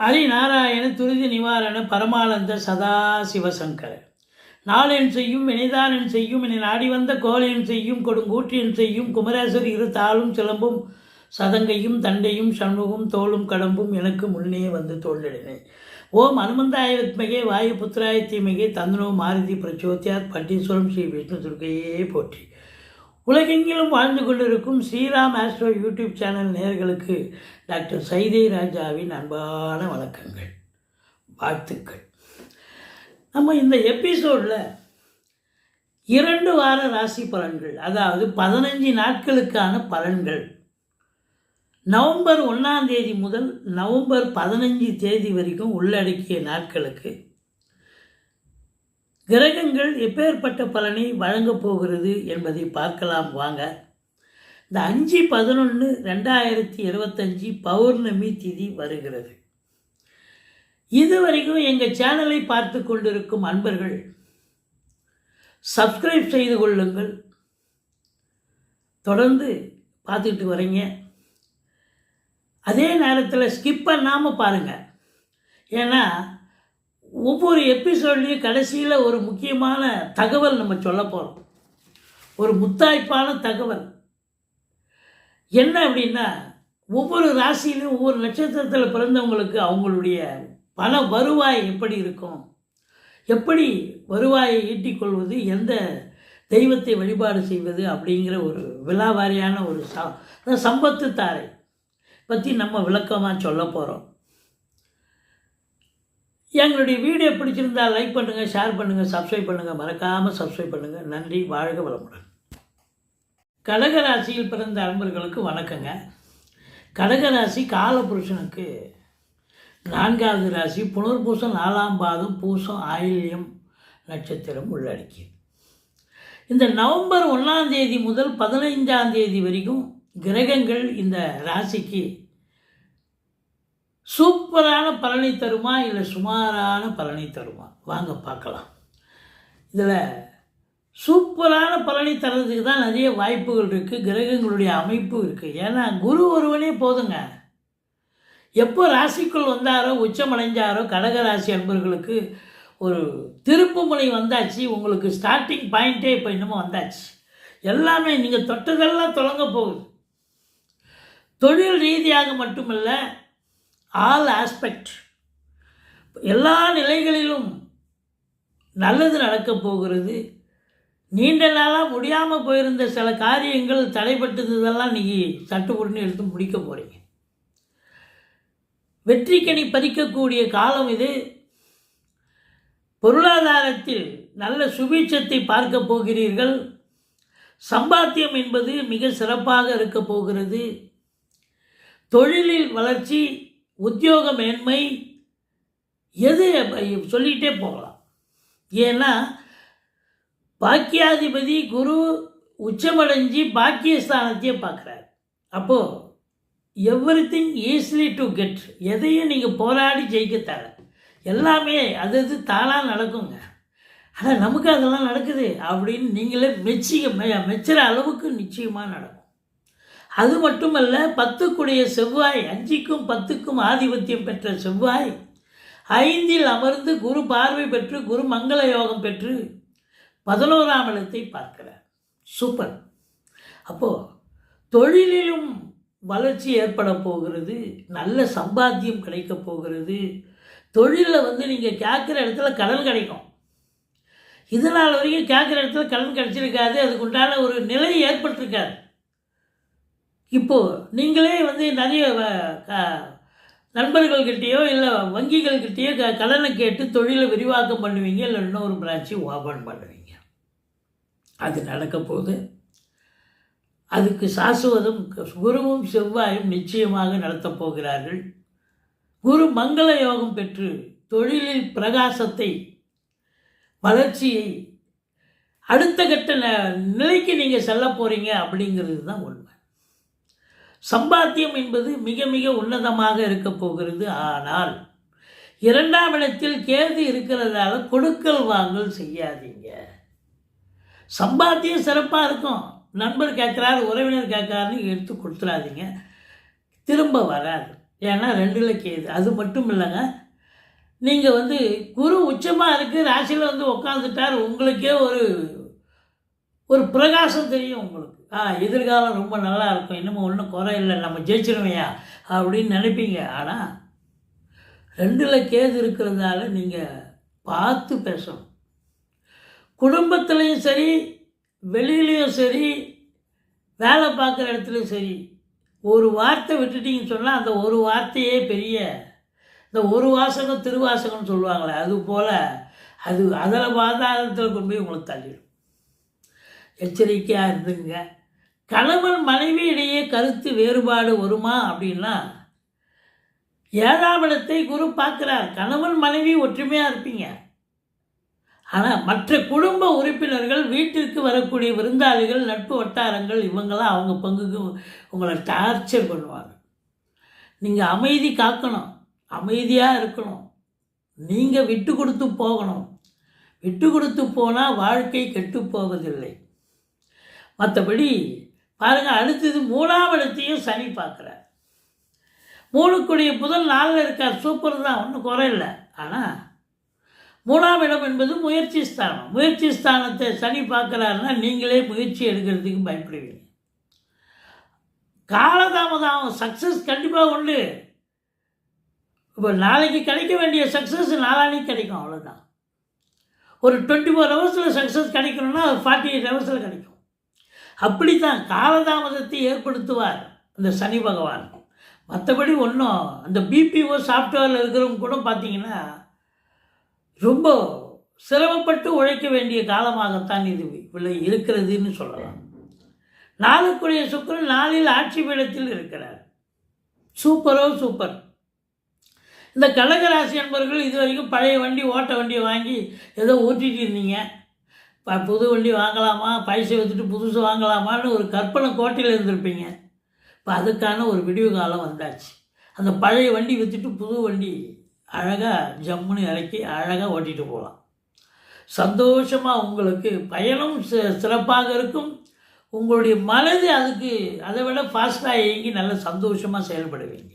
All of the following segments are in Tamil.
ஹரிநாராயண துரித நிவாரண பரமானந்த சதா சிவசங்கர நாளென் செய்யும் வினைதானன் செய்யும் என நாடி வந்த கோலென் செய்யும் கொடுங்கூற்றியன் செய்யும் குமரேசர் இரு தாளும் சிலம்பும் சதங்கையும் தண்டையும் சண்முகம் தோளும் கடம்பும் எனக்கு முன்னே வந்து தோல்லிடினே ஓம் அனுமந்தாயத்மகே வாயு புத்திராய தீமகே தந்தனோ மாருதி பிரச்சோத்தியார் பட்டீஸ்வரம் ஸ்ரீ விஷ்ணு துர்கையே போற்றி. உலகெங்கிலும் வாழ்ந்து கொண்டிருக்கும் ஸ்ரீராம் ஆஸ்ட்ரோ யூடியூப் சேனல் நேர்களுக்கு டாக்டர் சைதை ராஜாவின் அன்பான வணக்கங்கள் வாழ்த்துக்கள். நம்ம இந்த எபிசோடில் இரண்டு வார ராசி பலன்கள் அதாவது பதினஞ்சு நாட்களுக்கான பலன்கள். நவம்பர் ஒன்றாம் தேதி முதல் நவம்பர் பதினஞ்சு தேதி வரைக்கும் உள்ளடக்கிய நாட்களுக்கு கிரகங்கள் எப்பேற்பட்ட பலனை வழங்கப் போகிறது என்பதை பார்க்கலாம் வாங்க. இந்த அஞ்சு பதினொன்று ரெண்டாயிரத்தி இருபத்தஞ்சி பௌர்ணமி திதி வருகிறது. இதுவரைக்கும் எங்கள் சேனலை பார்த்து கொண்டிருக்கும் அன்பர்கள் சப்ஸ்கிரைப் செய்து கொள்ளுங்கள். தொடர்ந்து பார்த்துக்கிட்டு வரீங்க. அதே நேரத்தில் ஸ்கிப் பண்ணாமல் பாருங்கள் ஏன்னா ஒவ்வொரு எபிசோட்லேயும் கடைசியில் ஒரு முக்கியமான தகவல் நம்ம சொல்ல போகிறோம் ஒரு முத்தாய்ப்பான தகவல். என்ன அப்படின்னா ஒவ்வொரு ராசியிலும் ஒவ்வொரு நட்சத்திரத்தில் பிறந்தவங்களுக்கு அவங்களுடைய பண வருவாய் எப்படி இருக்கும்? எப்படி வருவாயை ஈட்டிக்கொள்வது எந்த தெய்வத்தை வழிபாடு செய்வது? அப்படிங்கிற ஒரு விழாவாரியான ஒரு ச சம்பத்து தாரை பற்றி நம்ம விளக்கமாக சொல்ல போகிறோம் எங்களுடைய வீடியோ பிடிச்சிருந்தா லைக் பண்ணுங்கள் ஷேர் பண்ணுங்கள் சப்ஸ்கிரைப் பண்ணுங்கள் மறக்காமல் சப்ஸ்கிரைப் பண்ணுங்கள் நன்றி வாழ்க வளமுடன். கடகராசியில் பிறந்த அன்பர்களுக்கு வணக்கங்க. கடகராசி காலபுருஷனுக்கு நான்காவது ராசி புனர்பூசம் நாலாம் பாதம் பூசம் ஆயில்யம் நட்சத்திரம் உள்ளடக்கியது. இந்த நவம்பர் ஒன்றாம் தேதி முதல் பதினைஞ்சாம் தேதி வரைக்கும் கிரகங்கள் இந்த ராசிக்கு சூப்பரான பலனை தருமா இல்லை சுமாரான பலனை தருமா? வாங்க பார்க்கலாம். இதில் சூப்பரான பலனை தர்றதுக்கு தான் நிறைய வாய்ப்புகள் இருக்குது கிரகங்களுடைய அமைப்பு இருக்குது ஏன்னா குரு ஒருவனே போதுங்க. எப்போ ராசிக்குள் வந்தாரோ உச்சமடைஞ்சாரோ கடகராசி அன்பர்களுக்கு ஒரு திருப்புமுனை வந்தாச்சு உங்களுக்கு ஸ்டார்டிங் பாயிண்ட்டே இப்போ இன்னமும் வந்தாச்சு. எல்லாமே நீங்கள் தொட்டதெல்லாம் தொடங்க போகுது. தொழில் ரீதியாக மட்டுமல்ல ஆல் ஆஸ்பெக்ட் எல்லா நிலைகளிலும் நல்லது நடக்கப் போகிறது. நீண்ட நாளாக முடியாமல் போயிருந்த சில காரியங்கள் தடைப்பட்டதெல்லாம் நீங்கள் சட்டுப்புட்டுன்னு எடுத்து முடிக்க போகிறீங்க வெற்றிக்கனி பறிக்கக்கூடிய காலம் இது. பொருளாதாரத்தில் நல்ல சுபீட்சத்தை பார்க்க போகிறீர்கள். சம்பாத்தியம் என்பது மிக சிறப்பாக இருக்கப் போகிறது. தொழிலில் வளர்ச்சி உத்தியோக மேன்மை எது சொல்லிகிட்டே போகலாம். ஏன்னா பாக்கியாதிபதி குரு உச்சமடைஞ்சு பாக்கியஸ்தானத்தையே பார்க்குறாரு. அப்போது everything easily to get எதையும் நீங்கள் போராடி ஜெயிக்க தேவை. எல்லாமே அது அது தானாக நடக்குங்க. ஆனால் நமக்கு அதெல்லாம் நடக்குது அப்படின்னு நீங்களே மெச்சிக்க மெச்சுற அளவுக்கு நிச்சயமாக நடக்கும். அது மட்டுமல்ல பத்துக்குடைய செவ்வாய் அஞ்சுக்கும் பத்துக்கும் ஆதிபத்தியம் பெற்ற செவ்வாய் ஐந்தில் அமர்ந்து குரு பார்வை பெற்று குரு மங்கள யோகம் பெற்று பதினோராம் இடத்தை பார்க்கிறார். சூப்பர். அப்போது தொழிலிலும் வளர்ச்சி ஏற்பட போகிறது நல்ல சம்பாத்தியம் கிடைக்க போகிறது தொழிலில் வந்து நீங்கள் கேட்குற இடத்துல கடன் கிடைக்கும். இதனால் வரைக்கும் கேட்குற இடத்துல கடன் கிடைச்சிருக்காது அதுக்கு உண்டான ஒரு நிலை ஏற்பட்டிருக்காது. இப்போது நீங்களே வந்து நிறைய நண்பர்கள்கிட்டேயோ இல்லை வங்கிகள்கிட்டயோ க கடனை கேட்டு தொழிலை விரிவாக்கம் பண்ணுவீங்க இல்லை இன்னொரு பிரான்ச்சு ஓபன் பண்ணுவீங்க. அது நடக்க போகுது. அதுக்கு சாசுவதம் குருவும் செவ்வாயும் நிச்சயமாக நடத்தப் போகிறார்கள். குரு மங்கள யோகம் பெற்று தொழிலில் பிரகாசத்தை வளர்ச்சியை அடுத்த கட்ட நிலைக்கு நீங்கள் செல்ல போகிறீங்க அப்படிங்கிறது தான் உண்மை. சம்பாத்தியம் என்பது மிக மிக உன்னதமாக இருக்க போகிறது. ஆனால் இரண்டாம் இடத்தில் கேது இருக்கிறதால கொடுக்கல் வாங்கல் செய்யாதீங்க. சம்பாத்தியம் சிறப்பாக இருக்கும். நண்பர் கேட்குறாரு உறவினர் கேட்குறாருன்னு எடுத்து கொடுத்துடாதீங்க திரும்ப வராது. ஏன்னா ரெண்டில் கேது. அது மட்டும் இல்லைங்க. நீங்கள் வந்து குரு உச்சமாக இருக்குது ராசியில் வந்து உட்காந்துட்டார் உங்களுக்கே ஒரு ஒரு பிரகாசம் தெரியும் உங்களுக்கு. எதிர்காலம் ரொம்ப நல்லா இருக்கும். இன்னமும் ஒன்றும் குறை இல்லை. நம்ம ஜெயிச்சிருவையா அப்படின்னு நினைப்பீங்க. ஆனால் ரெண்டில் கேது இருக்கிறதால நீங்கள் பார்த்து பேசணும். குடும்பத்துலேயும் சரி வெளியிலையும் சரி வேலை பார்க்குற இடத்துலையும் சரி ஒரு வார்த்தை விட்டுட்டீங்கன்னு சொன்னால் அந்த ஒரு வார்த்தையே பெரிய இந்த ஒரு வாசகம் திருவாசகம்னு சொல்லுவாங்களே அது போல் அது அதில் பாதாளத்தில் கொண்டு போய் உங்களுக்கு தள்ளிடும். எச்சரிக்கையாக இருந்துங்க. கணவன் மனைவி இடையே கருத்து வேறுபாடு வருமா அப்படின்னா ஏழாம் இடத்தை குரு பார்க்குறார். கணவன் மனைவி ஒற்றுமையாக இருப்பீங்க. ஆனால் மற்ற குடும்ப உறுப்பினர்கள் வீட்டிற்கு வரக்கூடிய விருந்தாளிகள் நட்பு வட்டாரங்கள் இவங்களாம் அவங்க பங்குக்கு உங்களை டார்ச்சர் பண்ணுவாங்க. நீங்கள் அமைதி காக்கணும். அமைதியாக இருக்கணும். நீங்கள் விட்டு கொடுத்து போகணும். விட்டு கொடுத்து போனால் வாழ்க்கை கெட்டு போவதில்லை. மற்றபடி பாருங்கள் அடுத்தது மூணாம் இடத்தையும் சனி பார்க்குறார். மூணுக்குடிய புதன் நாளில் இருக்கார். சூப்பர் தான் ஒன்றும் குறையில்ல ஆனால் மூணாம் இடம் என்பது முயற்சி ஸ்தானம். முயற்சி ஸ்தானத்தை சனி பார்க்குறாருன்னா நீங்களே முயற்சி எடுக்கிறதுக்கு பயப்படுவீங்க. காலதாமதம் சக்ஸஸ் கண்டிப்பாக உண்டு. இப்போ நாளைக்கு கிடைக்க வேண்டிய சக்ஸஸ் நாளானைக்கு கிடைக்கும் அவ்வளோதான் ஒரு டுவெண்ட்டி ஃபோர் ஹவர்ஸில் சக்ஸஸ் கிடைக்கணும்னா ஃபார்ட்டி எயிட் ஹவர்ஸில் கிடைக்கும். அப்படித்தான் காலதாமதத்தை ஏற்படுத்துவார் இந்த சனி பகவான். மற்றபடி ஒன்றும் அந்த பிபிஓ சாஃப்ட்வேரில் இருக்கிறவங்க கூட பார்த்தீங்கன்னா ரொம்ப சிரமப்பட்டு உழைக்க வேண்டிய காலமாகத்தான் இது விளை இருக்கிறதுன்னு சொல்லலாம். நாளுக்குரிய சுக்கரன் நாளில் ஆட்சி பீடத்தில் இருக்கிறார். சூப்பரோ சூப்பர். இந்த கடகராசி என்பவர்கள் இது வரைக்கும் பழைய வண்டி ஓட்ட வண்டியை வாங்கி ஏதோ ஓட்டிகிட்டு இருந்தீங்க. இப்போ புது வண்டி வாங்கலாமா? பைசை வச்சுட்டு புதுசு வாங்கலாமான்னு ஒரு கற்பனை கோட்டையில் இருந்திருப்பீங்க. இப்போ அதுக்கான ஒரு விடிவு காலம் வந்தாச்சு. அந்த பழைய வண்டி விற்றுட்டு புது வண்டி அழகாக ஜம்முன்னு இறக்கி அழகாக ஓட்டிகிட்டு போகலாம் சந்தோஷமாக உங்களுக்கு பயணம் சி- சிறப்பாக இருக்கும். உங்களுடைய மனது அதுக்கு அதை விட ஃபாஸ்ட்டாக இயங்கி நல்ல சந்தோஷமாக செயல்படுவீங்க.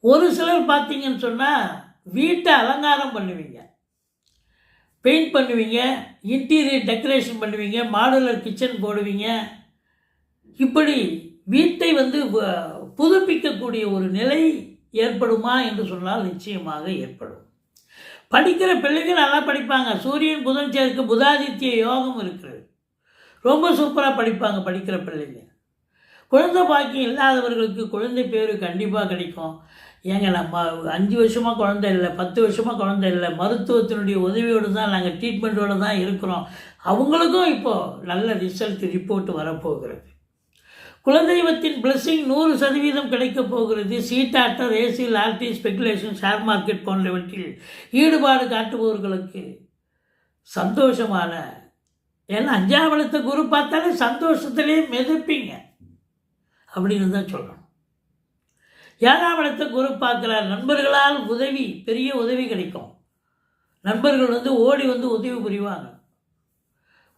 ஒரு சிலர் பார்த்தீங்கன்னு சொன்னால் வீட்டை அலங்காரம் பண்ணுவீங்க. பெயிண்ட் பண்ணுவீங்க இன்டீரியர் டெக்கரேஷன் பண்ணுவீங்க மாடுலர் கிச்சன் போடுவீங்க. இப்படி வீட்டை வந்து புதுப்பிக்கக்கூடிய ஒரு நிலை ஏற்படுமா என்று சொன்னால் நிச்சயமாக ஏற்படும். படிக்கிற பிள்ளைங்க நல்லா படிப்பாங்க. சூரியன் புதன் சேர்க்க புதாதித்ய யோகம் இருக்கிறது. ரொம்ப சூப்பராக படிப்பாங்க படிக்கிற பிள்ளைங்க. குழந்தை பாக்கியம் இல்லாதவர்களுக்கு குழந்தை பேர் கண்டிப்பாக கிடைக்கும். ஏங்க நம்ம அஞ்சு வருஷமாக குழந்தை இல்லை பத்து வருஷமாக குழந்தை இல்லை மருத்துவத்தினுடைய உதவியோடு தான் நாங்கள் ட்ரீட்மெண்ட்டோடு தான் இருக்கிறோம். அவங்களுக்கும் இப்போது நல்ல ரிசல்ட் ரிப்போர்ட் வரப்போகிறது. குலதெய்வத்தின் பிளஸ்ஸிங் நூறு சதவீதம் கிடைக்கப் போகிறது. சீட்டாட்டம் ரேசி லாட்டரி ஸ்பெகுலேஷன் ஷேர் மார்க்கெட் போன்றவற்றில் ஈடுபாடு காட்டுபவர்களுக்கு சந்தோஷமான ஏன்னா அஞ்சாவளத்தை குரு பார்த்தாலே சந்தோஷத்திலே மிதப்பீங்க. அப்படின்னு தான் சொல்லணும். ஏழாம் இடத்தை குரு பார்க்குறார். நண்பர்களால் உதவி பெரிய உதவி கிடைக்கும். நண்பர்கள் வந்து ஓடி வந்து உதவி புரிவாங்க.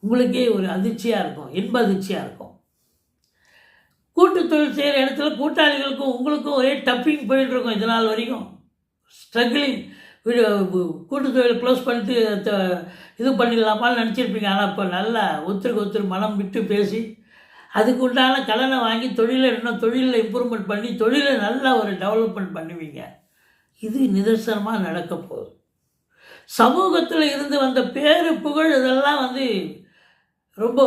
உங்களுக்கே ஒரு அதிர்ச்சியாக இருக்கும் இன்ப அதிர்ச்சியாக இருக்கும். கூட்டு தொழில் செய்கிற இடத்துல கூட்டாளிகளுக்கும் உங்களுக்கும் ஒரே டப்பிங் போயிட்டு இருக்கும் இது நாள் வரைக்கும். ஸ்ட்ரகிளிங் கூட்டு தொழில் க்ளோஸ் பண்ணிட்டு த- இது பண்ணிடலாமான்னு நினச்சிருப்பீங்க. ஆனால் இப்போ நல்லா ஒருத்தருக்கு ஒருத்தர் மனம் விட்டு பேசி அதுக்கு உண்டான கடனை வாங்கி தொழிலை இன்னும் தொழிலில் இம்ப்ரூவ்மெண்ட் பண்ணி தொழிலை நல்லா ஒரு டெவலப்மெண்ட் பண்ணுவீங்க. இது நிதர்சனமாக நடக்க போகுது. சமூகத்தில் இருந்து வந்த பேரு புகழ் இதெல்லாம் வந்து ரொம்ப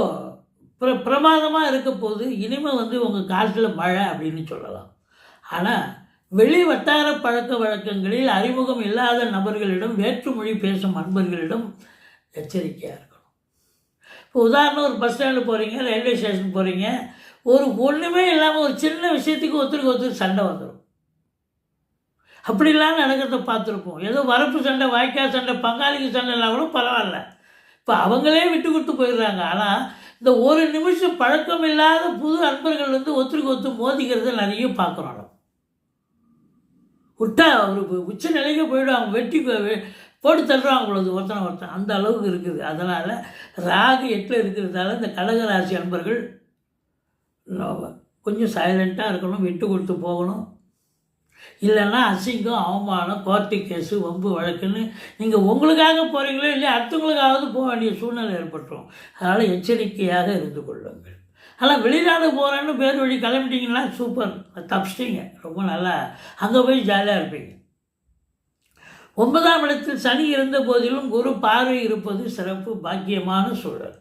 பிர பிரமாதமாக இருக்க போது இனிமேல் வந்து உங்கள் காட்டில் மழை அப்படின்னு சொல்லலாம். ஆனால் வெளி வட்டார பழக்க வழக்கங்களில் அறிமுகம் இல்லாத நபர்களிடம் வேற்றுமொழி பேசும் அன்பர்களிடம் எச்சரிக்கையாக இருக்கும் இப்போ உதாரணம் ஒரு பஸ் ஸ்டாண்டு போகிறீங்க ரயில்வே ஸ்டேஷன் போகிறீங்க ஒரு ஒன்றுமே இல்லாமல் ஒரு சின்ன விஷயத்துக்கு ஒருத்தருக்கு ஒருத்தர் சண்டை வந்துடும் அப்படிலாம் நடக்கிறத பார்த்துருப்போம். ஏதோ வரப்பு சண்டை வாய்க்கால் சண்டை பங்காளிக்கு சண்டைனா கூட பரவாயில்ல. இப்போ அவங்களே விட்டு கொடுத்து போயிடுறாங்க. ஆனால் இந்த ஒரு நிமிஷம் பழக்கம் இல்லாத புது அன்பர்கள் வந்து ஒருத்தருக்கு ஒருத்தர் மோதிக்கிறத நிறைய பார்க்குறோம். விட்டா ஒரு உச்ச நிலைக்கு போயிடுவாங்க. வெட்டி போட்டு தள்ளுறாங்க பொழுது ஒருத்தனை ஒருத்தன். அந்த அளவுக்கு இருக்குது. அதனால் ராகு எட்டில் இருக்கிறதால இந்த கடகராசி அன்பர்கள் கொஞ்சம் சைலண்ட்டாக இருக்கணும் விட்டு கொடுத்து போகணும். இல்லைன்னா அசிங்கம் அவமானம் கோர்ட்டு கேஸு வம்பு வழக்குன்னு நீங்கள் உங்களுக்காக போகிறீங்களோ இல்லையா அடுத்தவங்களுக்காவது போக வேண்டிய சூழ்நிலை ஏற்பட்டுரும். அதனால் எச்சரிக்கையாக இருந்து கொள்ளுங்கள். ஆனால் வெளிநாடு போகிறேன்னு பேர் வழி கிளம்பிட்டீங்கன்னா சூப்பர் தப்பிச்சிட்டிங்க. ரொம்ப நல்லா. அங்கே போய் ஜாலியாக இருப்பீங்க. ஒன்பதாம் இடத்தில் சனி இருந்த போதிலும் குரு பார்வை இருப்பது சிறப்பு பாக்கியமான சூழல்.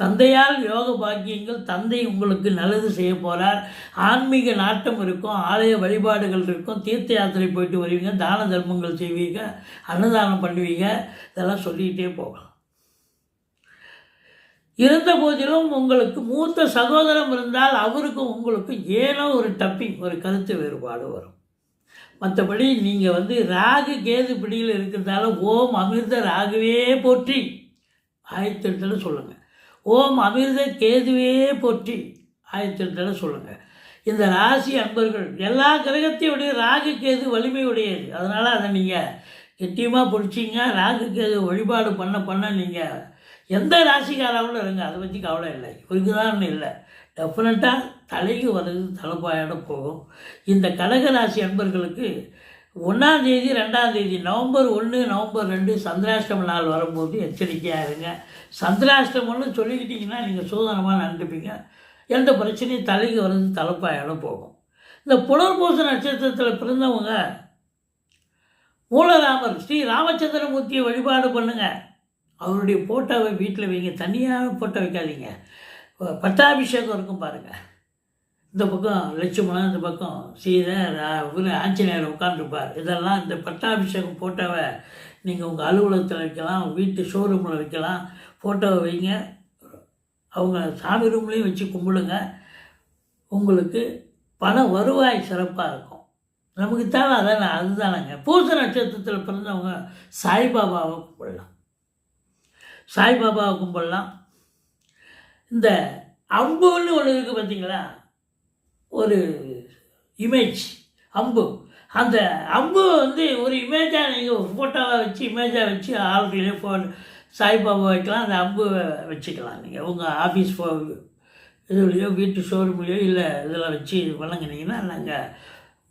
தந்தையால் யோக பாக்கியங்கள் தந்தை உங்களுக்கு நல்லது செய்ய போகிறார் ஆன்மீக நாட்டம் இருக்கும் ஆலய வழிபாடுகள் இருக்கும் தீர்த்த யாத்திரை போயிட்டு வருவீங்க தான தர்மங்கள் செய்வீங்க அன்னதானம் பண்ணுவீங்க இதெல்லாம் சொல்லிக்கிட்டே போகலாம். இருந்த போதிலும் உங்களுக்கு மூத்த சகோதரம் இருந்தால் அவருக்கும் உங்களுக்கும் ஏனோ ஒரு டப்பிங் ஒரு கருத்து வேறுபாடு வரும். மற்றபடி நீங்கள் வந்து ராகு கேது பிடியில் இருக்கிறதால ஓம் அமிர்த ராகுவே போற்றி. ஆயத்தெட்டுன்னு சொல்லுங்கள் ஓம் அமிர்த கேதுவே போற்றி. ஆயத்தெட்டுன்னு சொல்லுங்கள் இந்த ராசி அன்பர்கள் எல்லா கிரகத்தையுடைய ராகு கேது வலிமை உடையது அதனால் அதை நீங்கள் கெட்டியமாக பிடிச்சிங்க. ராகு கேது வழிபாடு பண்ண பண்ண நீங்கள் எந்த ராசிக்காராவும் இருங்க. அதை பற்றி கவலை இல்லை. இவருக்கு தான் இல்லை. டெஃபினட்டாக தலைக்கு வர்றது தலைப்பாயோட போகும். இந்த கடகராசி அன்பர்களுக்கு ஒன்றாம் தேதி ரெண்டாம் தேதி நவம்பர் ஒன்று நவம்பர் ரெண்டு சந்திராஷ்டம நாள் வரும்போது எச்சரிக்கையாக இருங்க சந்திராஷ்டமம்னு சொல்லிக்கிட்டிங்கன்னா நீங்கள் சூதனமாக நடந்துப்பீங்க. எந்த பிரச்சனையும் தலைக்கு வர்றது தலைப்பாயோட போகும். இந்த புனர்பூச நட்சத்திரத்தில் பிறந்தவங்க மூலராமர் ஸ்ரீ ராமச்சந்திரமூர்த்தியை வழிபாடு பண்ணுங்கள் அவருடைய ஃபோட்டோவை வீட்டில் வைங்க. தனியாக ஃபோட்டோ வைக்காதீங்க. பட்டாபிஷேகம் இருக்கும் பாருங்கள் இந்த பக்கம் லட்சுமணன் இந்த பக்கம் சீதை ஆஞ்சநேயர் உட்காந்துருப்பார் இதெல்லாம் இந்த பட்டாபிஷேகம் ஃபோட்டோவை நீங்கள் உங்கள் அலுவலகத்தில் வைக்கலாம் வீட்டு ஷோரூமில் வைக்கலாம். ஃபோட்டோவை வைங்க. அவங்க சாமி ரூம்லேயும் வச்சு கும்பிடுங்க. உங்களுக்கு பண வருவாய் சிறப்பாக இருக்கும். நமக்கு தேவை அதான் அதுதானங்க. பூச நட்சத்திரத்தில் பிறந்தவங்க சாய்பாபாவை கும்பிடலாம். சாய்பாபாவை கும்பிடலாம். இந்த அம்புன்னு ஒன்று இருக்குது பார்த்தீங்களா ஒரு இமேஜ் அம்பு. அந்த அம்பு வந்து ஒரு இமேஜாக நீங்கள் ஒரு ஃபோட்டோவை வச்சு இமேஜாக வச்சு ஆல்ரெடி ஃபோன் சாய்பாபா வைக்கலாம். அந்த அம்பு வச்சுக்கலாம் நீங்கள் உங்கள் ஆஃபீஸ் ஃபோ இதுலேயோ வீட்டு ஷோரூம்லேயோ இல்லை இதில் வச்சு வழங்கினீங்கன்னா நாங்கள்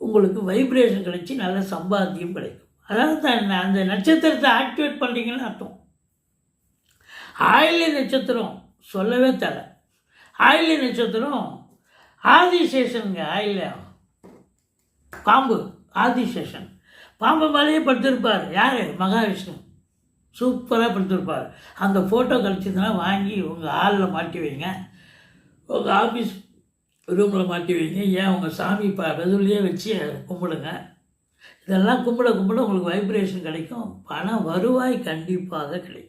உங்களுக்கு வைப்ரேஷன் கிடைச்சி நல்ல சம்பாத்தியம் கிடைக்கும். அதாவது தான் அந்த நட்சத்திரத்தை ஆக்டிவேட் பண்ணுறீங்கன்னு அர்த்தம். ஆயில்ய நட்சத்திரம். சொல்லவே தலை. ஆயில்ய நட்சத்திரம் ஆதிசேஷனுங்க ஆயில்யம் பாம்பு ஆதிசேஷன். பாம்பு மேலேயே படுத்திருப்பார். யார்? மகாவிஷ்ணு. சூப்பராக படுத்திருப்பார். அந்த ஃபோட்டோ கழிச்சிருந்தனா வாங்கி உங்கள் ஹாலில் மாட்டி வைங்க. உங்கள் ஆஃபீஸ் ரூமில் மாட்டி வைங்க. ஏன் உங்கள் சாமி ப வெதுலையே வச்சு கும்பிடுங்க. இதெல்லாம் கும்பிட கும்பிட உங்களுக்கு வைப்ரேஷன் கிடைக்கும். பணம் வருவாய் கண்டிப்பாக கிடைக்கும்.